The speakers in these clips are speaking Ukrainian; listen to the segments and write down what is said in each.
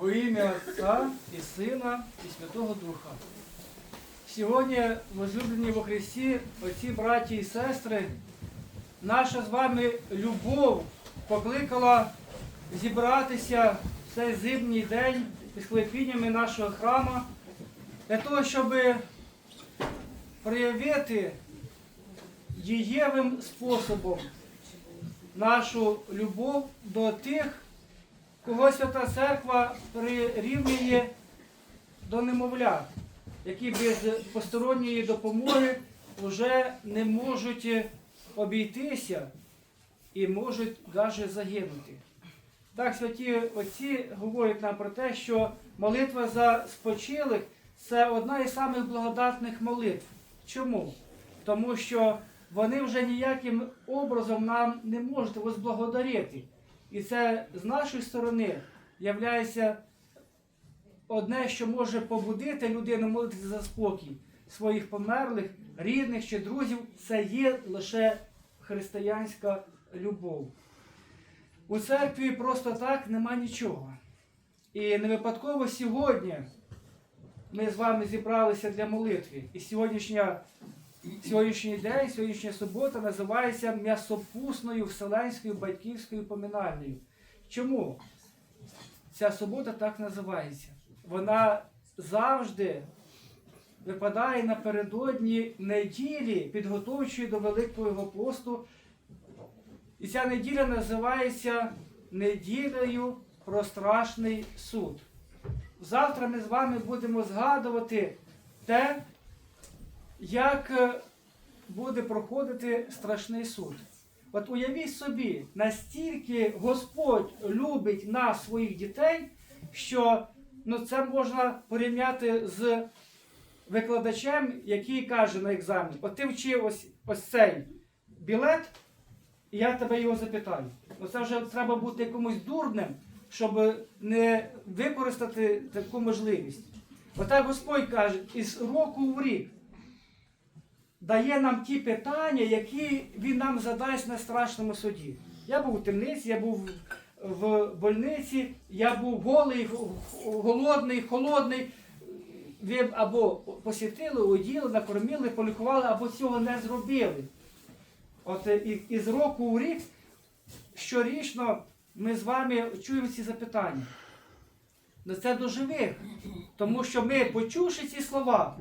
Во ім'я Отця і Сина і Святого Духа. Сьогодні, возлюблені во Христі, оці браті і сестри, наша з вами любов покликала зібратися в цей зимній день під склепіннями нашого храму для того, щоб проявити дієвим способом нашу любов до тих, кого Свята Церква прирівнює до немовлят, які без посторонньої допомоги вже не можуть обійтися і можуть навіть загинути. Так, святі отці говорять нам про те, що молитва за спочилих це одна із самих благодатних молитв. Чому? Тому що вони вже ніяким образом нам не можуть возблагодарити. І це з нашої сторони являється одне, що може побудити людину молитися за спокій своїх померлих, рідних чи друзів, це є лише християнська любов. У церкві просто так нема нічого. І не випадково сьогодні ми з вами зібралися для молитви. І сьогоднішня, сьогоднішній день, сьогоднішня субота називається м'ясопусною вселенською батьківською поминальною. Чому ця субота так називається? Вона завжди випадає напередодні неділі, підготовчої до Великого посту. І ця неділя називається неділею про страшний суд. Завтра ми з вами будемо згадувати те, як е, буде проходити страшний суд. От уявіть собі, настільки Господь любить нас, своїх дітей, що ну, це можна порівняти з викладачем, який каже на екзамені, от ти вчив ось, ось цей білет, і я тебе його запитаю. Ну, це вже треба бути якомусь дурним, щоб не використати таку можливість. Отак Господь каже, із року в рік дає нам ті питання, які він нам задасть на страшному суді. Я був у темниці, я був в больниці, я був голий, голодний, холодний. Ви або посітили, оділи, накормили, полікували, або цього не зробили. От е, і, з року в рік щорічно ми з вами чуємо ці запитання. Ну це до живих. Тому що ми, почувши ці слова,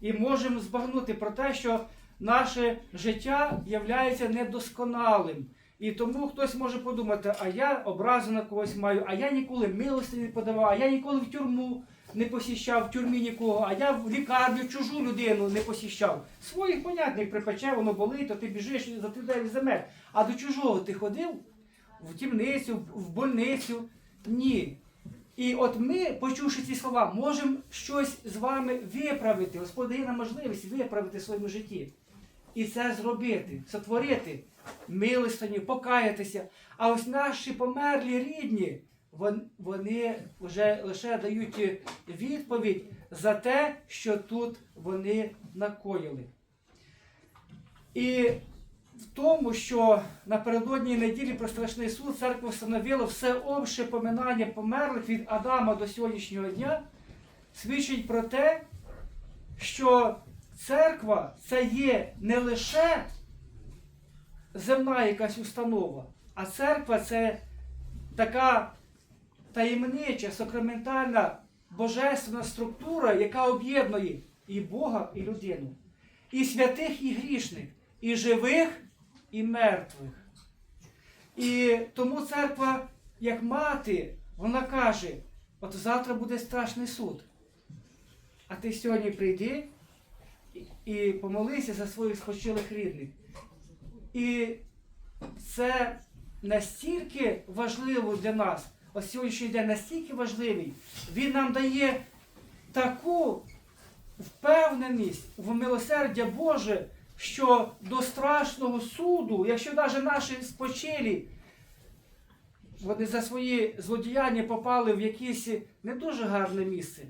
і можемо збагнути про те, що наше життя є недосконалим. І тому хтось може подумати, а я образу на когось маю, а я ніколи милості не подавав, а я ніколи в тюрму не посіщав, в тюрмі нікого, а я в лікарню чужу людину не посіщав. Своїх понятних припече, воно болить, то ти біжиш за ти дев'ять земель. А до чужого ти ходив в тімницю, в больницю? Ні. І от ми, почувши ці слова, можемо щось з вами виправити. Господь дає нам можливість виправити в своєму житті. І це зробити, сотворити милостиню, покаятися. А ось наші померлі рідні, вони вже лише дають відповідь за те, що тут вони накоїли. І в тому, що напередодні неділі про страшний суд церква встановила всеобще поминання померлих від Адама до сьогоднішнього дня, свідчить про те, що церква це є не лише земна якась установа, а церква це така таємнича, сакраментальна, божественна структура, яка об'єднує і Бога, і людину, і святих, і грішних, і живих, і мертвих. І тому церква, як мати, вона каже: от завтра буде страшний суд. А ти сьогодні прийди і- помолися за своїх спочилих рідних. І це настільки важливо для нас, ось сьогоднішній день настільки важливий, він нам дає таку впевненість в милосердя Боже, що до страшного суду, якщо навіть наші спочилі, вони за свої злодіяння попали в якесь не дуже гарне місце,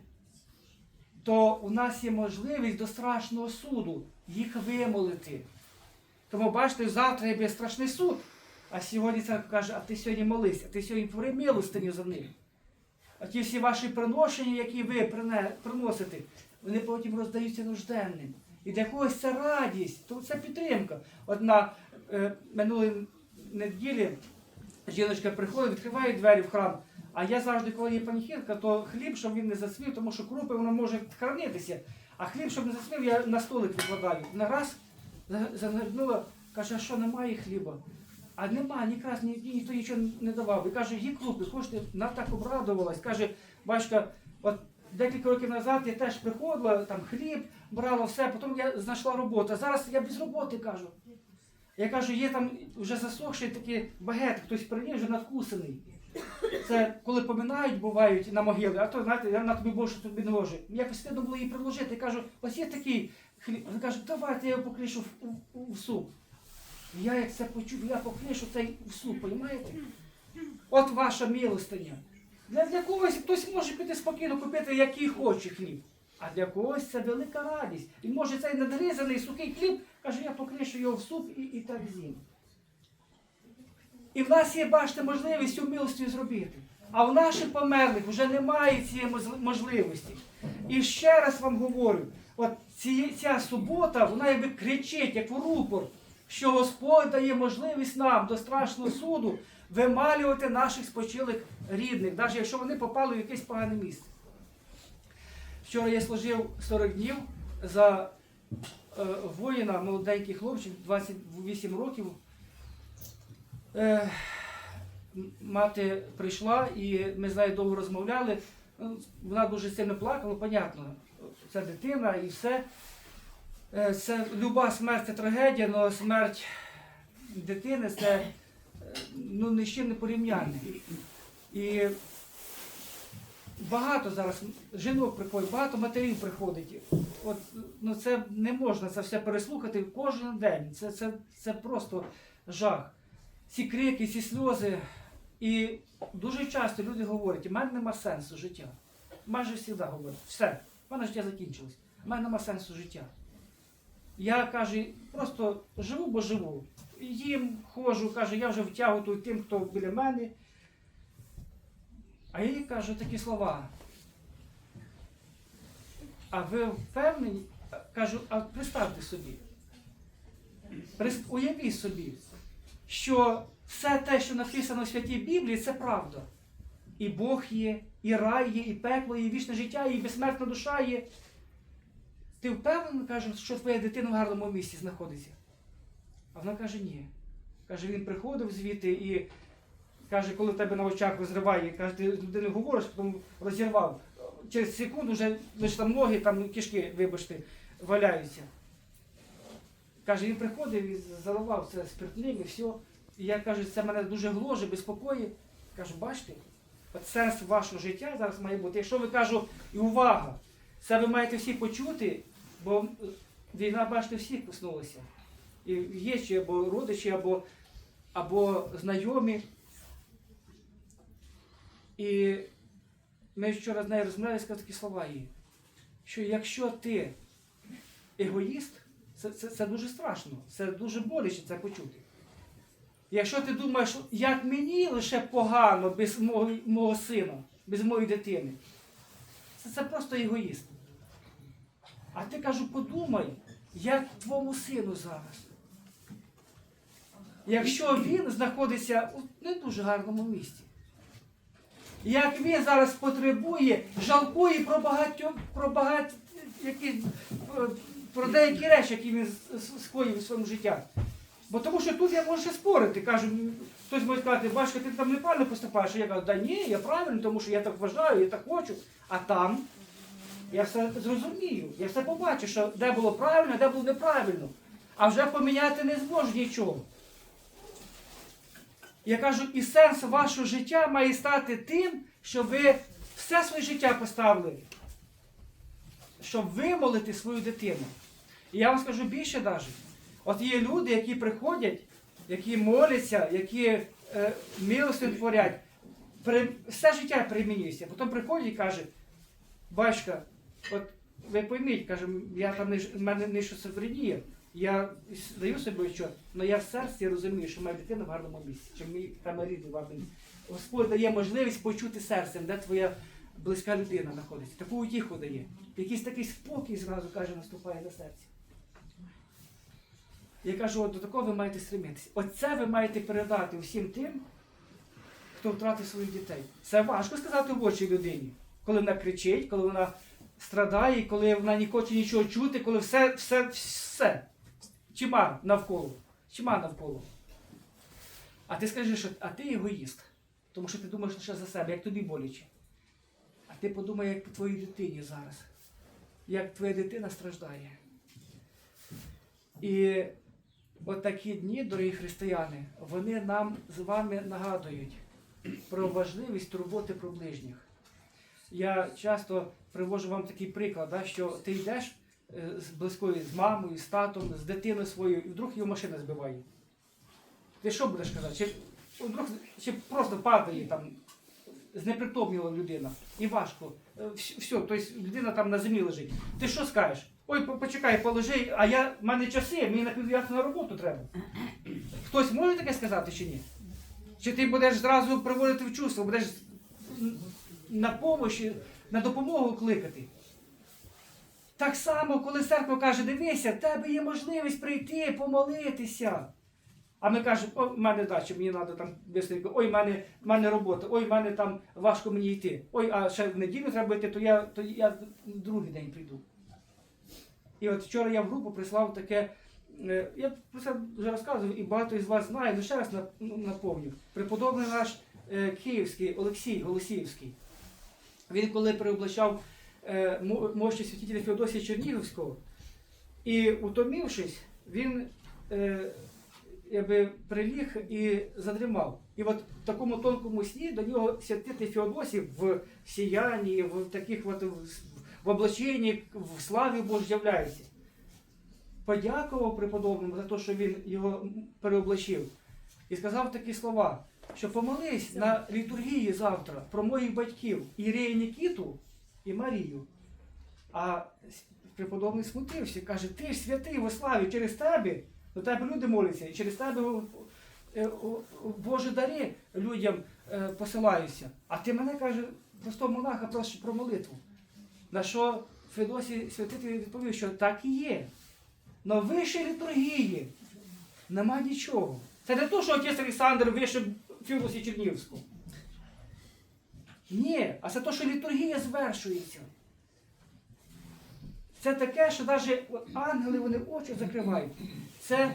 то у нас є можливість до страшного суду їх вимолити. Тому бачите, завтра є страшний суд. А сьогодні церква каже, а ти сьогодні молись, а ти сьогодні твори милостиню за них. а ті всі ваші приношення, які ви приносите, вони потім роздаються нужденним. І для когось це радість, то це підтримка. От на е, минулої неділі жіночка приходить, відкриває двері в храм. А я завжди, коли є панихідка, то хліб, щоб він не засвів, тому що крупи воно може хранитися. А хліб, щоб не засвів, я на столик викладаю. На раз за- каже, а що немає хліба? А нема, ні крас, ні, ніхто нічого не давав. І каже, є крупи, хочете, вона так обрадувалась. Каже, бачка, от декілька років назад я теж приходила, там хліб, брала все, потім я знайшла роботу. Зараз я без роботи кажу. Я кажу, є там вже засохший такий багет, хтось приніс, вже надкусаний. Це коли поминають, бувають на могили, а то знаєте, я на тобі більше тобі не ложу. Якось стидно було їй предложити. Я кажу, ось є такий хліб. Вона каже, давайте я його покришу в, в, в суп. Я як це почув, я покришу цей в суп, розумієте? От ваша милостиня. Для, для когось хтось може піти спокійно купити, який хоче хліб. А для когось це велика радість. І може цей надрізаний сухий хліб, каже, я покришу його в суп і, і так з'їм. І в нас є, бачите, можливість цю милостю зробити. А в наших померлих вже немає цієї можливості. І ще раз вам говорю: от ці, ця субота, вона якби кричить, як рупор, що Господь дає можливість нам до страшного суду вималювати наших спочилих рідних, навіть якщо вони попали в якесь погане місце. Вчора я служив 40 днів за е, воїна, молоденький хлопчик, 28 років. Е, мати прийшла і ми з нею довго розмовляли. Ну, Вона дуже сильно плакала, понятно. Це дитина і все. Е, Це люба смерть це трагедія, але смерть дитини це е, ну, ні не порівнянне. І багато зараз жінок приходить, багато матерів приходить. От, ну, це не можна це все переслухати кожен день. Це, це, це просто жах. Ці крики, ці сльози. І дуже часто люди говорять, у мене нема сенсу життя. Майже завжди говорять, все, в мене життя закінчилось. У мене нема сенсу життя. Я каже, просто живу, бо живу. Їм ходжу, каже, я вже втягую тим, хто біля мене. А я їй кажу такі слова. А ви впевнені? Кажу, а представте собі. Уявіть собі, що все те, що написано в святій Біблії, це правда. І Бог є, і рай є, і пекло і вічне життя, і безсмертна душа є. Ти впевнений, каже, що твоя дитина в гарному місці знаходиться? А вона каже, ні. Каже, він приходив звідти і каже, коли в тебе на очах розриває, каже, ти з людиною говориш, потім розірвав. Через секунду вже лише там ноги, там кишки, вибачте, валяються. Каже, він приходив і заливав це спиртним і все. І я кажу, це мене дуже гложить, безпокоїть. Кажу, бачите, от сенс вашого життя зараз має бути. Якщо ви кажу, і увага, це ви маєте всі почути, бо війна, бачите, всіх коснулася. І є ще або родичі, або, або знайомі. І ми вчора з нею розмовляли, і сказали такі слова їй, що якщо ти егоїст, це, це, це дуже страшно, це дуже боляче це почути. Якщо ти думаєш, як мені лише погано без мого, мого сина, без моєї дитини, це, це просто егоїст. А ти кажу, подумай, як твоєму сину зараз. Якщо він знаходиться у не дуже гарному місці. Як він зараз потребує, жалкує про багатьох, про багать, які, про деякі речі, які він скоїв у своєму житті. Бо тому що тут я можу ще спорити. Кажу, хтось може сказати, бачка, ти там неправильно поступаєш. Я кажу, да ні, я правильно, тому що я так вважаю, я так хочу. А там я все зрозумію, я все побачу, що де було правильно, де було неправильно. А вже поміняти не зможу нічого. Я кажу, і сенс вашого життя має стати тим, що ви все своє життя поставили, щоб вимолити свою дитину. І я вам скажу більше навіть. От є люди, які приходять, які моляться, які е, милостиню творять, при, все життя примінюється. Потім приходять і каже, батька, от ви пойміть, каже, я там не, мене не шизофренія, я даю собі що, але я в серці розумію, що моя дитина в гарному місці, що мій там рідний в гарному місці. Господь дає можливість почути серцем, де твоя близька людина знаходиться, таку утіху дає. Якийсь такий спокій зразу каже, наступає на серці. Я кажу, от до такого ви маєте стремитися. Оце ви маєте передати всім тим, хто втратив своїх дітей. Це важко сказати в очі людині, коли вона кричить, коли вона страдає, коли вона не хоче нічого чути, коли все, все, все. Чима навколо. Чима навколо. А ти скажи, що а ти егоїст, тому що ти думаєш лише за себе, як тобі боляче. А ти подумай, як по твоїй дитині зараз, як твоя дитина страждає. І от дні, дорогі християни, вони нам з вами нагадують про важливість турботи про ближніх. Я часто привожу вам такий приклад, да, що ти йдеш з близькою, з мамою, з татом, з дитиною своєю, і вдруг його машина збиває. Ти що будеш казати? Чи, вдруг, чи просто падає там, знепритомніла людина, і важко. Е, Все, тобто людина там на землі лежить. Ти що скажеш? Ой, почекай, положи, а я, в мене часи, мені на півдев'яту на роботу треба. Хтось може таке сказати чи ні? Чи ти будеш зразу приводити в чувство, будеш на помощі, на допомогу кликати? Так само, коли церква каже, дивися, в тебе є можливість прийти, помолитися. А ми кажемо, ой, в мене дача, мені треба там бистренько, ой, в мене, в мене робота, ой, в мене там важко мені йти. Ой, а ще в неділю треба йти, то я, то я другий день прийду. І от вчора я в групу прислав таке, е, я про це вже розказував, і багато із вас знає, але ще раз ну, наповню. Преподобний наш е, київський Олексій Голосіївський. Він коли переоблачав мощі святителя Феодосія Чернігівського, і утомившись, він е, якби, приліг і задрімав. І от в такому тонкому сні до нього святитель Феодосій в сіянні, в таких от, в, облаченні, в славі Божій з'являється. Подякував преподобному за те, що він його переоблачив. І сказав такі слова, що помолись на літургії завтра про моїх батьків Ірію Нікіту і Марію. А преподобний смутився, каже, ти ж святий во славі, через тебе, до тебе люди моляться, і через тебе е, Божі дари людям е, посилаються. А ти мене каже, простого монаха просиш про молитву. На що Федосій святитель відповів, що так і є. На вищій літургії нема нічого. Це не то, що отець Олександр вишив Філосі Чернігівську. Ні, а це то, що літургія звершується. Це таке, що навіть ангели вони очі закривають. Це,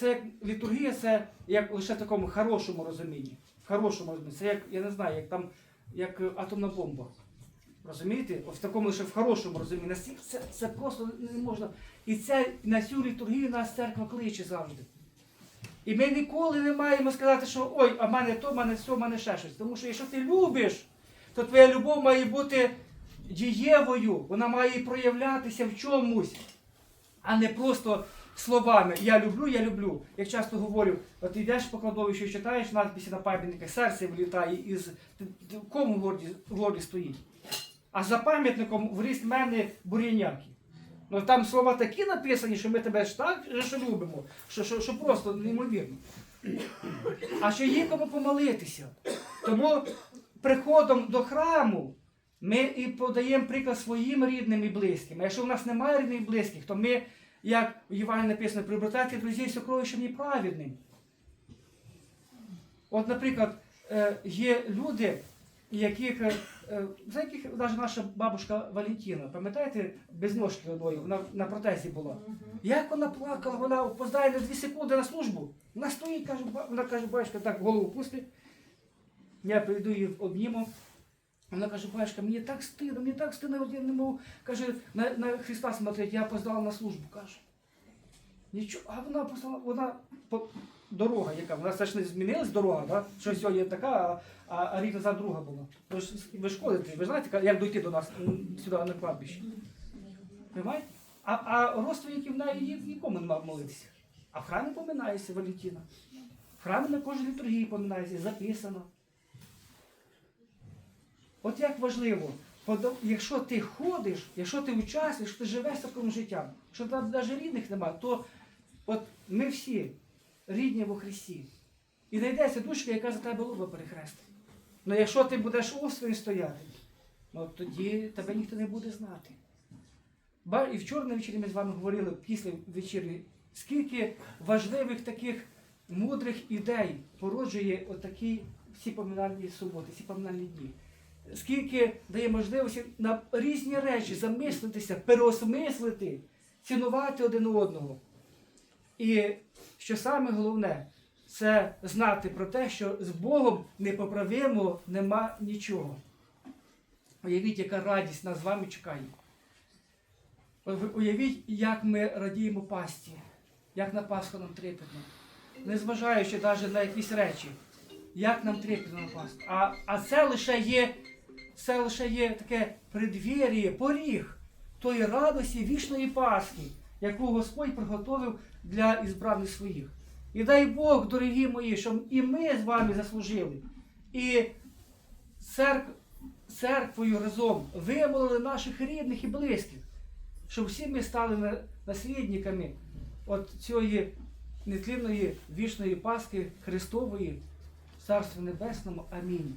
це літургія, це як лише в такому хорошому розумінні. В хорошому розумінні. Це як, я не знаю, як там як атомна бомба. Розумієте? В такому лише в хорошому розумінні. Це, це просто не можна. І це на цю літургію нас церква кличе завжди. І ми ніколи не маємо сказати, що ой, а в мене то, в мене все, в мене ще щось. Тому що якщо ти любиш, то твоя любов має бути дієвою, вона має проявлятися в чомусь, а не просто словами Я люблю, я люблю. Як часто говорю, ти йдеш по кладовищу, читаєш надписи на пам'ятниках, серце вилітає із в кому в горлі стоїть. А за пам'ятником в ріст мене бур'яняки. Ну там слова такі написані, що ми тебе ж так що любимо, що, що, що просто неймовірно. А ще є кому помолитися. Тому приходом до храму ми і подаємо приклад своїм рідним і близьким. А якщо в нас немає рідних і близьких, то ми, як в Євангелії написано, приобретайте друзів сокровищем неправедним. От, наприклад, е, є люди, яких, е, е, за яких навіть наша бабушка Валентина, пам'ятаєте, без ножки одної, вона на протезі була. Як вона плакала, вона опоздає на 2 секунди на службу. Вона стоїть, каже, вона каже, батюшка, так голову пусти. Я прийду її обніму. Вона каже, батюшка, мені так стидно, мені так стидно, я не можу, каже, на, на Христа смотреть, я опоздала на службу, каже. Нічого, а вона опоздала, вона по, дорога яка, вона не змінилась дорога, да? що сьогодні така, а, а, а рік назад друга була. Ви ж ви ж ходите, ви знаєте, як дойти до нас сюди на кладбище. Понимаєте? А, а на її нікому нема молитися. А в храмі поминається Валентина. В храмі на кожній літургії поминається, записано. От як важливо, якщо ти ходиш, якщо ти участвуєш, якщо ти живеш таким життям, якщо там навіть рідних немає, то от ми всі рідні во Христі. І знайдеться душка, яка за тебе луба перехрестить. Ну якщо ти будеш осторонь стояти, ну тоді тебе ніхто не буде знати. І вчора на вечері ми з вами говорили після вечері, скільки важливих таких мудрих ідей породжує отакі всі поминальні суботи, всі поминальні дні. Скільки дає можливості на різні речі замислитися, переосмислити, цінувати один одного. І що саме головне, це знати про те, що з Богом непоправимо нема нічого. Уявіть, яка радість нас з вами чекає. Уявіть, як ми радіємо пасті, як на Пасху нам трепетно. Незважаючи навіть на якісь речі, як нам трепетно на Пасху. А, а це лише є, це лише є таке предвір'я, поріг тої радості вічної Пасхи, яку Господь приготовив для ізбраних своїх. І дай Бог, дорогі мої, щоб і ми з вами заслужили. І церк, церквою разом вимолили наших рідних і близьких, щоб всі ми стали наслідниками от цієї нетлінної вічної Пасхи Христової в Царстві Небесному. Амінь.